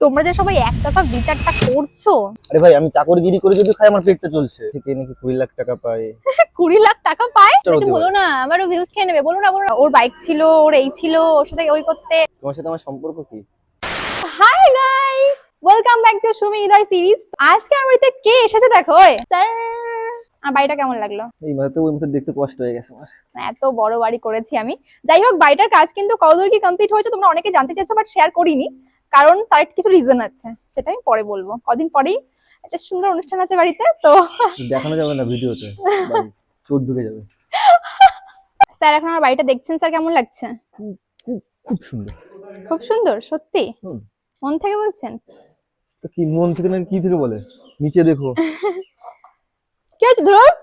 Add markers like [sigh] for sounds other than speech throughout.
তোমরা যে সবাই একটাকা বিচারটা করছ? আরে ভাই আমি চাকরগিরি করে যদি খাই আমার পেটটা চলছে। কে নাকি কুড়ি লাখ টাকা পায়? [laughs] কুড়ি লাখ টাকা পায়? বেশি বলো না আমারও ভিউজ খেয়ে নেবে। বলো না বলো না। ওর বাইক ছিল ওর এই ছিল ওর সাথে ওই করতে। তোমার সাথে আমার সম্পর্ক কি? Hi guys welcome back to Sumi Hridoy series আজকে আমার বাড়িতে কে এসেছে দেখো? স্যার! আমার বাড়িটা কেমন লাগল? এই মাত্র ওই মতো দেখতে কষ্ট হয়ে গেছে আমার। মানে এত বড় বাড়ি করেছি আমি। যাই হোক বাড়িটার কাজ কিন্তু কতদূর কি কমপ্লিট হয়েছে তোমরা অনেকে জানতে চাইছো বাট শেয়ার করিনি। কারণ তার কিছু রিজন আছে সেটা আমি পরে বলব। কদিন পরেই একটা সুন্দর অনুষ্ঠান আছে বাড়িতে তো দেখানো যাবে না ভিডিওতে চোট ঢুকে যাবে। স্যার এখন আমার বাড়িটা দেখছেন স্যার কেমন লাগছে? খুব সুন্দর। খুব সুন্দর সত্যি? মন থেকে বলছেন? তো কি মন থেকে না কি থেকে বলে? নিচে দেখো। [laughs] কি হয়েছে ধ্রুব?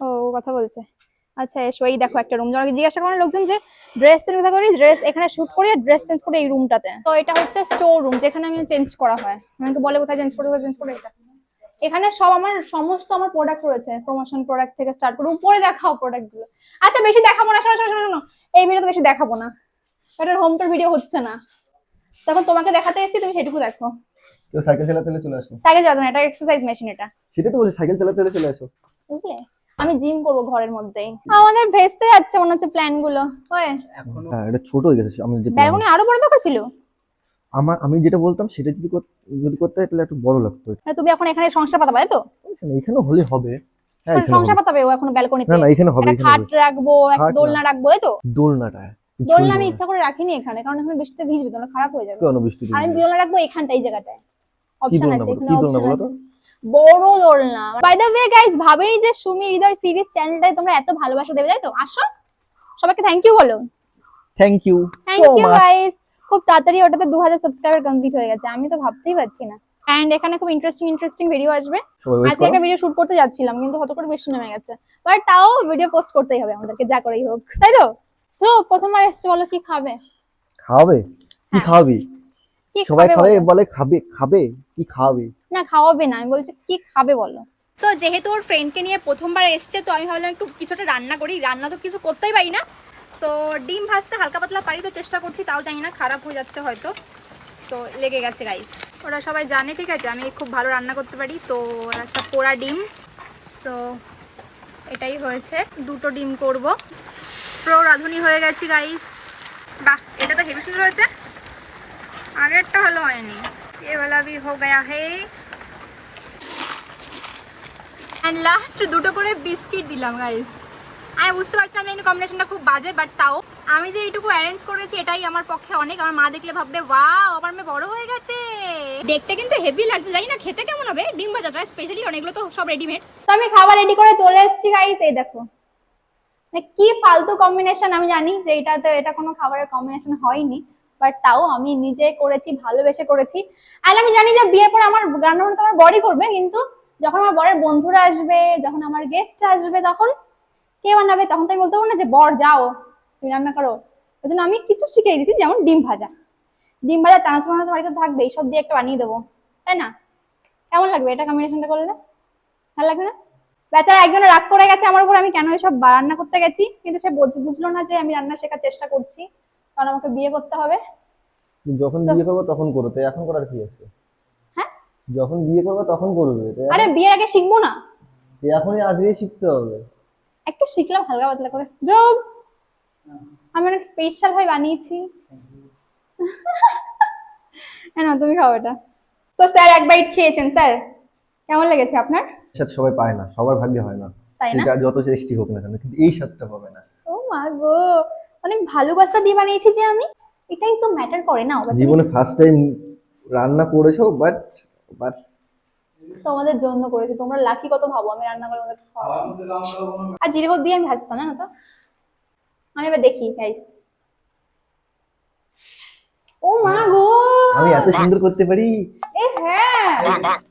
ও কথা বলছে। আচ্ছা এসো এই দেখো একটা রুম জনকে জিজ্ঞাসা করেন লোকজন যে ড্রেস চেঞ্জ কোথায় করি? ড্রেস এখানে শুট করি আর ড্রেস চেঞ্জ করি এই রুমটাতে তো এটা হচ্ছে স্টোর রুম যেখানে আমি চেঞ্জ করা হয়। আমাকে বলে কোথায় চেঞ্জ করে কোথায় চেঞ্জ করে এটা। এখানে সব আমার সমস্ত আমার প্রোডাক্ট রয়েছে। প্রমোশন প্রোডাক্ট থেকে স্টার্ট করে উপরে দেখাও প্রোডাক্টগুলো। আচ্ছা বেশি দেখাবো না শোনো শোনো শোনো, এই ভিডিও তো বেশি দেখাবো না। এটার হোম টুর ভিডিও হচ্ছে না। তখন তোমাকে দেখাতে এসেছি তুমি সেটুকু দেখো। কেউ সাইকেল চালাতে চলে আসো। সাইকেল চালাতে না এটা এক্সারসাইজ মেশিন এটা। সেটা তো বলছি সাইকেল চালাতে চলে আসো। বুঝলে? আমি জিম করব ঘরের মধ্যেই। আমাদের ভেস্তে যাচ্ছে মনে হচ্ছে প্ল্যানগুলো। হয় হ্যাঁ এটা ছোট হয়ে গেছে আমি যে ব্যালকনি আরও বড় দরকার ছিল? আমার আমি যেটা বলতাম সেটা যদি যদি করতে তাহলে একটু বড় লাগতো। মানে তুমি এখন এখানে সংসার পাতা তাই তো? এখানে এখানে হলে হবে। হ্যাঁ সংসার ও এখন ব্যালকনিতে। না না এখানে হবে এখানে খাট রাখব একটা দোলনা রাখব তাই তো? দোলনাটা। দোলনা আমি ইচ্ছা করে রাখিনি এখানে কারণ এখন বৃষ্টিতে ভিজবে খারাপ হয়ে যাবে। কেন আমি দোলনা রাখব এখানটা এই জায়গাটায়। অপশন আছে এখানে কি অপশন আছে। তো? বড় দোলনা। বাই দ্য ওয়ে গাইস ভাবেনি যে সুমি হৃদয় সিরিজ চ্যানেলটায় তোমরা এত ভালোবাসা দেবে তাই তো? আসো। সবাইকে থ্যাংক ইউ বলো। Thank you thank so you much guys খুব তাড়াতাড়ি ওটাতে দু হাজার সাবস্ক্রাইবার কমপ্লিট হয়ে গেছে। আমি তো ভাবতেই পারছি না। এন্ড এখানে খুব ইন্টারেস্টিং ইন্টারেস্টিং ভিডিও আসবে। আজকে একটা ভিডিও শুট করতে যাচ্ছিলাম কিন্তু হঠাৎ করে বৃষ্টি নেমে গেছে। বাট তাও ভিডিও পোস্ট করতেই হবে আমাদেরকে যা করেই হোক। তাই তো? তো প্রথমবার এসছে বলো কি খাবে? খাওয়াবে কি হ্যাঁ। সবাই খাবে খাবে বলে? খাবে খাবে? কি খাওয়াবে? না খাওয়াবে না আমি বলছি কি খাবে বলো? তো যেহেতু ওর ফ্রেন্ডকে নিয়ে প্রথমবার এসছে তো আমি ভাবলাম একটু কিছুটা রান্না করি। রান্না তো কিছু করতেই পারি না। তো ডিম ভাজতে হালকা পাতলা পারি তো চেষ্টা করছি তাও জানি না খারাপ হয়ে যাচ্ছে হয়তো। তো লেগে গেছে গাইস ওরা সবাই জানে ঠিক আছে? আমি খুব ভালো রান্না করতে পারি। তো একটা পোড়া ডিম। তো এটাই হয়েছে। দুটো ডিম করব। প্রো রাঁধুনি হয়ে গেছি গাইস বাহ এটা তো হেভি সুন্দর হয়েছে আগেরটা ভালো হয়নি ये वाला भी हो गया है এন্ড লাস্ট দুটো করে বিস্কিট দিলাম গাইস আমি বুঝতে পারছিলাম না এই কম্বিনেশনটা খুব বাজে বাট তাও আমি যে এইটুকু অ্যারেঞ্জ করেছি এটাই আমার পক্ষে অনেক আমার মা দেখলে ভাববে ওয়াও আমার মেয়ে বড় হয়ে গেছে দেখতে কিন্তু হেভি লাগছে জানি না খেতে কেমন হবে ডিম ভাজাটা স্পেশালি অনেকগুলো তো সব রেডিমেড তো আমি খাবার রেডি করে চলে এসেছি গাইস এই দেখো মানে কি ফালতু কম্বিনেশন আমি জানি যে এটাতে এটা কোনো খাবারের কম্বিনেশন হয়নি বাট তাও আমি নিজে করেছি, ভালোবেসে করেছি। আর আমি জানি যে বিয়ের পর আমার রান্না বান্না তো আমার বড়ি করবে, কিন্তু যখন আমার বরের বন্ধুরা আসবে, যখন আমার গেস্ট আসবে, তখন কে বানাবে, তখন তো আমি বলতে পারব না যে, বর, যাও, তুমি রান্না করো। ওই জন্য আমি কিছু শিখিয়ে দিয়েছি, যেমন ডিম ভাজা। ডিম ভাজা, চানাচুর টানাচুর বাড়িতে থাকবে, এইসব দিয়ে একটা বানিয়ে দেবো। তাই না? কেমন লাগবে এটা কম্বিনেশনটা করলে? ভালো লাগবে না? বেচারা একজন রাগ করে গেছে, আমার উপর আমি কেন এসব রান্না করতে গেছি? কিন্তু সে বুঝ- বুঝলো না যে আমি রান্না শেখার চেষ্টা করছি। কারণ আমাকে বিয়ে করতে হবে। যখন বিয়ে করব তখন করো তো এখন করার কি আছে? হ্যাঁ? যখন বিয়ে করব তখন করবে আরে বিয়ের আগে শিখব না। এখনই আজকেই শিখতে হবে। একটু শিখলাম হালকা পাতলা করে। রব আমি অনেক স্পেশাল ভাবে বানিয়েছি। হ্যাঁ তুমি খাও এটা। তো স্যার এক বাইট খেয়েছেন স্যার? কেমন লেগেছে আপনার? সাথে সবাই পায় না সবার ভাগ্যে হয় না। তাই না? যত চেষ্টি হোক না কেন কিন্তু এই স্বাদটা পাবে না। ও মা গো! অনেক ভালোবাসা দিয়ে বানিয়েছি যে আমি এটাই তো ম্যাটার করে না জীবনে ফার্স্ট টাইম রান্না করেছ বাট বাট তোমাদের জন্য করেছি তোমরা লাকি কত ভাবো আমি রান্না করে তোমাদের। আর জিরে হোক দিয়ে আমি ভাজতাম না তো? আমি এবার দেখি তাই ও মা গো! আমি এত সুন্দর করতে পারি? এ হ্যাঁ!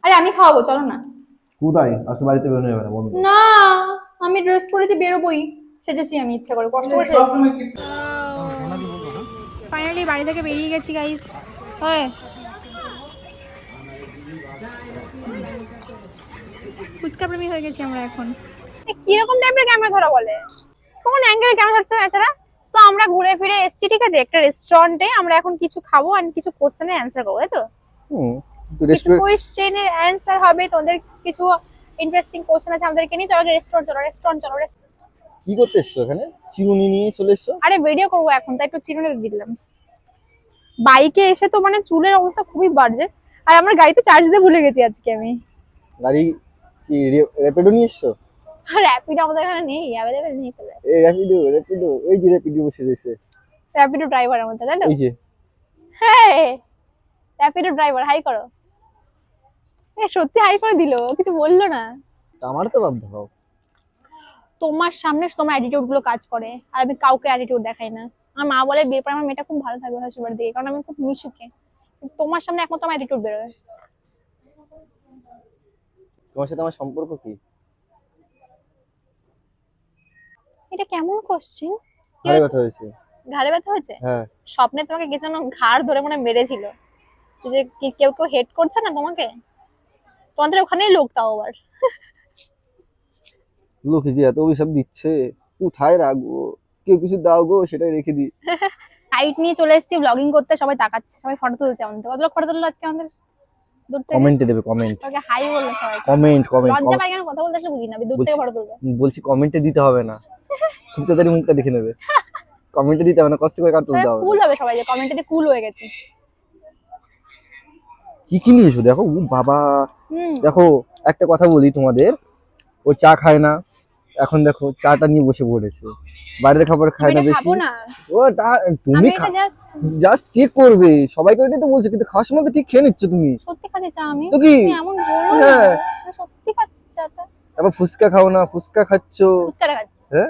আরে আমি খাওয়াবো চলো না। কোথায় আজকে বাড়িতে বেরোনো যাবে না বন্ধ। না আমি ড্রেস পরেছি বেরোবই। সেজেছি আমি ইচ্ছা করে কষ্ট করে ফাইনালি বাড়ি থেকে বেরিয়ে গেছি গাইস হয়। ফুচকা প্রেমী হয়ে গেছি আমরা এখন। কীরকম টাইপের ক্যামেরা ধরা বলে? কোন অ্যাঙ্গেলে ক্যামেরা ধরছে বেচারা? সো আমরা ঘুরে ফিরে এসেছি ঠিক আছে? একটা রেস্টুরেন্টে আমরা এখন কিছু খাব আর কিছু কোশ্চেনের অ্যান্সার করব তাই তো? হুম কিন্তু কিছু রেস্টুরেন্ট কোশ্চেনের অ্যান্সার হবে তোমাদের কিছু ইন্টারেস্টিং কোশ্চেন আছে আমাদেরকে নিয়ে। চলো রেস্টুরেন্ট চলো রেস্টুরেন্ট চলো restaurant। কি করতে এসছো এখানে? চিরুনি নিয়ে চলে এসছো? আরে ভিডিও করব এখন তাই একটু চিরুনি দিলাম। বাইকে এসে তো মানে চুলের অবস্থা খুবই বাজে। আর আমার গাড়িতে চার্জ দিতে ভুলে গেছি আজকে আমি। গাড়ি কি র্যাপিডো নিয়ে এসছো? র্যাপিডো আমাদের এখানে নেই অ্যাভেলেবেল নেই তো এই র্যাপিডো র্যাপিডো ওই যে র্যাপিডো বসে রয়েছে। র্যাপিডো ড্রাইভার আমাদের তাই তো? এই যে। হ্যাঁ র্যাপিডো ড্রাইভার হাই করো। এ সত্যি হাই করে দিল কিছু বলল না। তা আমার তো বাধ্য হও তোমার সামনে তোমার অ্যাটিটিউডগুলো কাজ করে আর আমি কাউকে অ্যাটিটিউড দেখাই না। আমার মা বলে বিয়ের পর আমার মেয়েটা খুব ভালো থাকবে বাড়ি থেকে কারণ আমি খুব মিশুকে। তোমার সামনে একমাত্র আমার অ্যাটিটিউড বেরোবে তোমার সাথে আমার সম্পর্ক কি? এটা কেমন কোশ্চেন কি ঘাড়ে হয়েছে? ব্যথা হয়েছে। ঘাড়ে ব্যথা হয়েছে? হ্যাঁ। স্বপ্নে তোমাকে কিছু যেন ঘাড় ধরে মনে মেরেছিল। যে কেউ কেউ হেড করছে না তোমাকে? তোমাদের ওখানেই লোক তাও আবার। লোকে যে এত অভিশাপ দিচ্ছে কোথায় রাখব? কেউ কিছু দাও গো সেটাই রেখে দিই। লাইট নিয়ে চলে এসেছি ব্লগিং করতে সবাই তাকাচ্ছে সবাই ফটো তুলছে আমাদের কত লোক ফটো তুললো আজকে আমাদের? কমেন্টে দেবে কমেন্ট তোকে হাই বলল সবাই। কমেন্ট কমেন্ট লজ্জা পাই কেন কথা বলতে এসে বুঝি না দূর থেকে ফটো তুলবে। বলছি কমেন্টে দিতে হবে না। খুব তাড়াতাড়ি মুখটা দেখে নেবে। কমেন্টে দিতে হবে না কষ্ট করে কার তুলতে হবে কুল হবে সবাই যে কমেন্টে দিয়ে কুল হয়ে গেছে। কি কি নিয়েছো? দেখো বাবা। দেখো একটা কথা বলি তোমাদের। ও চা খায় না। এখন দেখো চাটা নিয়ে বসে পড়েছে। বাইরের খাবার খায় না বেশি। ও তা তুমি জাস্ট চেক করবে। সবাইকে এটাই তো বলছো কিন্তু খাওয়ার সময় তো ঠিক খেয়ে নিচ্ছ তুমি। সত্যি খাচ্ছি চা আমি? তো কি? তুমি এমন বলো হ্যাঁ। আমি সত্যি খাচ্ছি চাটা। তারপর ফুচকা খাও না ফুচকা খাচ্ছো। ফুচকাটা খাচ্ছি। হ্যাঁ?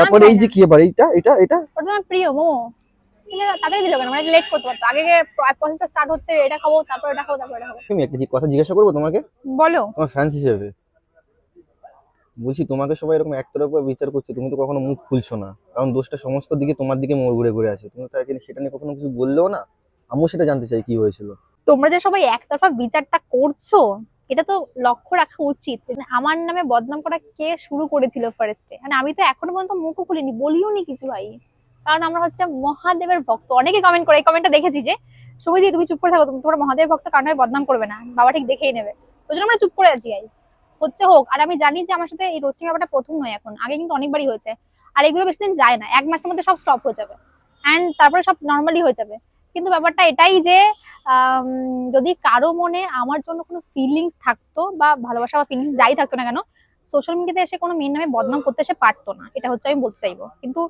তারপর এই যে কি এবার এইটা এটা এটা ওটা তোমার প্রিয় মোমো। কিন্তু তাড়াতাড়ি দিল কেন? মানে লেট করতে পারতো। আগে প্রসেসটা স্টার্ট হচ্ছে এটা খাব তারপর এটা খাব তারপর এটা খাব। তুমি একটা কথা জিজ্ঞাসা করব তোমাকে? বলো। তোমার ফ্যান্স হিসেবে। বলছি, তোমাকে সবাই এরকম একতরফা বিচার করছে, তুমি তো কখনো মুখ খুলছো না। কারণ দোষটা সমস্ত দিকে তোমার দিকে মোড় ঘুরে ঘুরে আছে। তুমি তো এখানে সেটা নিয়ে কখনো কিছু বললেও না? আমিও সেটা জানতে চাই, কি হয়েছিল? তোমরা যে সবাই একতরফা বিচারটা করছ, এটা তো লক্ষ্য রাখা উচিত। মানে আমার নামে বদনাম করা কে শুরু করেছিল ফার্স্টে মানে আমি তো এখনও পর্যন্ত মুখও খুলিনি বলিও নি কিছু ভাই। কারণ আমরা হচ্ছে মহাদেবের ভক্ত। অনেকে কমেন্ট করে, এই কমেন্টটা দেখেছি যে সুমিদি তুমি চুপ করে থাকো তুমি তোমার মহাদেবের ভক্ত কারণে বদনাম করবে না। বাবা ঠিক দেখেই নেবে। ওই জন্য আমরা চুপ করে আছি গাইস হচ্ছে হোক, আর আমি জানি যে আমার সাথে এই রোস্টিং ব্যাপারটা প্রথম নয় এখন, আগে কিন্তু অনেকবারই হয়েছে। আর এগুলো বেশি দিন যায় না, এক মাসের মধ্যে সব স্টপ হয়ে যাবে। অ্যান্ড তারপরে সব নর্মালি হয়ে যাবে। কিন্তু ব্যাপারটা এটাই যে যদি কারও মনে আমার জন্য কোনো ফিলিংস থাকতো বা ভালোবাসা বা ফিলিংস যাই থাকতো না কেন সোশ্যাল মিডিয়াতে এসে কোনো মেয়ের নামে বদনাম করতে সে পারতো না, এটা হচ্ছে আমি বলতে চাইব। কিন্তু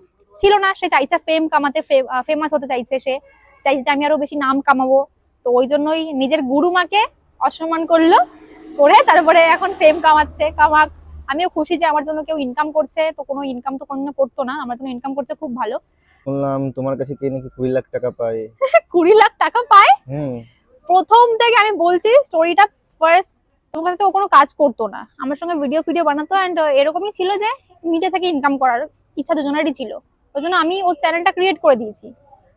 ছিল না, সে চাইছে ফেম কামাতে ফেমাস হতে চাইছে সে। চাইছে যে আমি আরও বেশি নাম কামাবো। তো ওই জন্যই নিজের গুরুমাকে অসম্মান করল। করে তারপরে এখন ফেম কামাচ্ছে কামাক। আমিও খুশি যে আমার জন্য কেউ ইনকাম করছে তো কোনো ইনকাম তো কোনো করতো না আমার জন্য ইনকাম করছে খুব ভালো। শুনলাম তোমার কাছে কে নাকি কুড়ি লাখ টাকা পায়? [laughs] কুড়ি লাখ টাকা পায়? হুম। প্রথম থেকে আমি বলছি স্টোরিটা ফার্স্ট তোমার কাছে ও কোনো কাজ করতো না। আমার সঙ্গে ভিডিও ফিডিও বানাতো অ্যান্ড এরকমই ছিল যে মিডিয়া থেকে ইনকাম করার ইচ্ছা দুজনেরই ছিল। ওই জন্য আমি ওর চ্যানেলটা ক্রিয়েট করে দিয়েছি।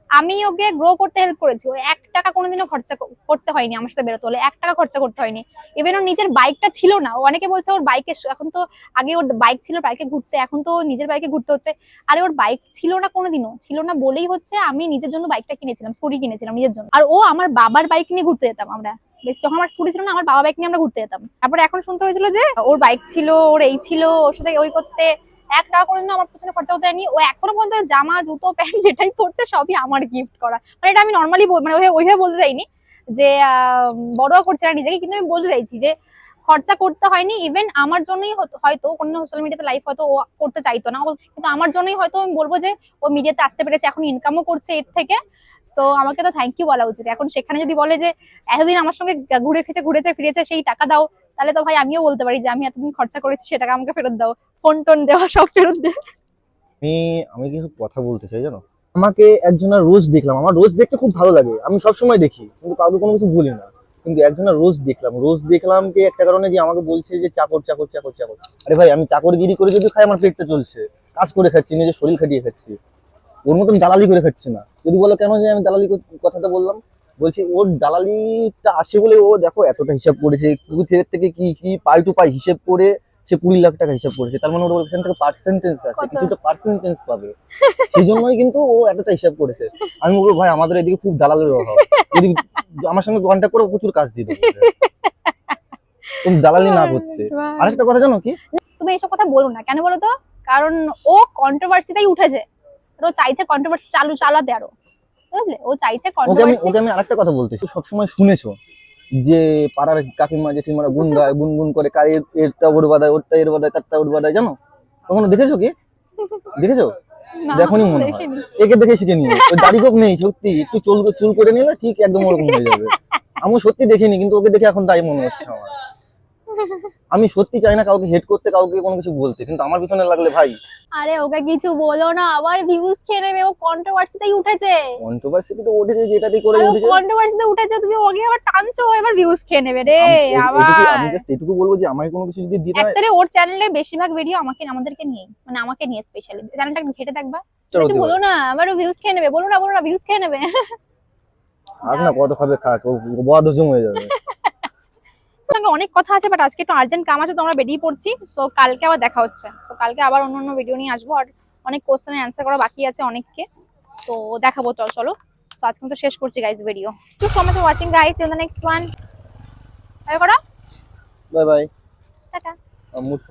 আমি ওকে গ্রো করতে হেল্প করেছি। ও এক টাকা কোনোদিনও খরচা করতে হয়নি আমার সাথে বেরোতে হলে। এক টাকা খরচা করতে হয়নি। ইভেন ওর নিজের বাইকটা ছিল না। অনেকে বলছে ওর বাইকে এখন তো আগে ওর বাইক ছিল বাইকে ঘুরতে, এখন তো নিজের বাইকে ঘুরতে হচ্ছে। আরে ওর বাইক ছিল না কোনোদিনও। ছিল না বলেই হচ্ছে আমি নিজের জন্য বাইকটা কিনেছিলাম স্কুটি কিনেছিলাম নিজের জন্য। আর ও আমার বাবার বাইক নিয়ে ঘুরতে যেতাম আমরা। বেশ যখন আমার স্কুটি ছিল না, আমার বাবা বাইক নিয়ে আমরা ঘুরতে যেতাম। তারপরে এখন শুনতে হয়েছিল যে ওর বাইক ছিল, ওর এই ছিল, ওর সাথে ওই করতে। এক টাকা কোনোদিন আমার পিছনে খরচা হয়নি ও এখনও পর্যন্ত জামা, জুতো, প্যান্ট যেটাই পড়ছে সবই আমার গিফট করা। মানে এটা আমি নর্মালি মানে ওইভাবে বলতে চাইনি যে বড় করছে না নিজেকে, কিন্তু আমি বলতে চাইছি যে, খরচা করতে হয়নি। ইভেন আমার জন্যই হয়তো অন্য সোশ্যাল মিডিয়াতে লাইফ হয়তো ও করতে চাইতো না। কিন্তু আমার জন্যই হয়তো আমি বলব যে, ও মিডিয়াতে আসতে পেরেছে, এখন ইনকামও করছে এর থেকে। তো আমাকে তো থ্যাংক ইউ বলা উচিত। এখন সেখানে যদি বলে যে, এতদিন আমার সঙ্গে ঘুরে ফিরে ঘুরেছে, ফিরেছে, সেই টাকা দাও তাহলে তো ভাই আমিও বলতে পারি যে আমি এতদিন খরচা করেছি, সে টাকা আমাকে ফেরত দাও। ফোন টোন দেওয়া, সব ফেরত দে। আমি আমি কিছু কথা বলতে চাই জানো? আমাকে একজনের রোজ দেখলাম, আমার রোজ দেখতে খুব ভালো লাগে। আমি সব সময় দেখি, কিন্তু কাউকে কোনো কিছু বলি না। কিন্তু একজনের রোজ দেখলাম রোজ দেখলাম কি একটা কারণে যে আমাকে বলছে যে চাকর চাকর চাকর চাকর। আরে ভাই, আমি চাকরগিরি করে যদি খাই, আমার পেটটা চলছে। কাজ করে খাচ্ছি, নিজের শরীর খাটিয়ে খাচ্ছি। ওর মতন দালালি করে খাচ্ছি না। যদি বলো কেন যে আমি দালালি কথাটা বললাম? বলছি ওর দালালিটা আছে বলে ও দেখো এতটা হিসাব করেছে। থেকে থেকে কি কি পাই টু পাই হিসাব করে সে কুড়ি লাখ টাকা হিসাব করেছে। তার মানে ওর ওখান থেকে পার্সেন্টেজ আছে? কিছুটা পার্সেন্টেজ পাবে। সেই জন্যই কিন্তু ও এতটা হিসাব করেছে। আমি বলব ভাই আমাদের এদিকে খুব দালালের অভাব। যদি আমার সঙ্গে কন্ট্যাক্ট করে প্রচুর কাজ দিয়ে দেবো তুমি দালালি না করতে। [laughs] আরেকটা কথা জানো কি? তুমি এইসব কথা বলো না। কেন বলো তো? কারণ ও কন্ট্রোভার্সিতেই উঠেছে। ও চাইছে কন্ট্রোভার্সি চালু চালাতে আরও। বুঝলে? ও চাইছে ওকে আমি কন্ট্রোভার্সি ওকে আমি আরেকটা কথা বলতেছি। সবসময় শুনেছো যে পাড়ার কাকিমা জেঠিমারা গুন গায় গুনগুন করে কার এরটা ওর বাদায় ওরটা এর বাদায় তারটা ওর বাদায় জানো? কখনো দেখেছ কি? দেখেছ? দেখোনি মনে হয়। একে দেখে শিখে নিও। ওই দাড়ি গোপ নেই সত্যি। একটু চুল চুল করে নিলে ঠিক একদম ওরকম হয়ে যাবে। আমি সত্যি দেখিনি কিন্তু ওকে দেখে এখন তাই মনে হচ্ছে আমার। আমি সত্যি চাই না কাউকে হেড করতে কাউকে কোনো কিছু বলতে কিন্তু আমার পিছনে লাগলে ভাই। আরে ওকে কিছু বলো না আবার ভিউজ খেয়ে নেবে ও কন্ট্রোভার্সিতেই উঠেছে। কন্ট্রোভার্সি তো উঠেছে যেটাতেই করে উঠেছে। কন্ট্রোভার্সিতে উঠেছে তুমি ওকে আবার টানছো এবার ভিউজ খেয়ে নেবে রে আবার। আমি জাস্ট এটুকু বলব যে আমাকে কোনো কিছু যদি দিতে হয় অ্যাকচুয়ালি ওর চ্যানেলে বেশিরভাগ ভিডিও আমাকে আমাদেরকে নিয়ে মানে আমাকে নিয়ে স্পেশালি চ্যানেলটা একটু ঘেটে দেখবা। কিছু বলো না আবার ও ভিউজ খেয়ে নেবে বলো না বলো না ভিউজ খেয়ে নেবে। থাক না কত খাবে খাক ও বদ হজম হয়ে যাবে। সঙ্গে অনেক কথা আছে বাট আজকে একটু আর্জেন্ট কাম আছে তো আমরা বেরিয়ে পড়ছি। সো কালকে আবার দেখা হচ্ছে। তো কালকে আবার অন্য অন্য ভিডিও নিয়ে আসব আর অনেক কোশ্চেনের অ্যান্সার করা বাকি আছে অনেককে। তো দেখাবো চল চলো। তো আজকে তো শেষ করছি guys video to so much watching guys in the next one করা বাই বাই টাটা মুড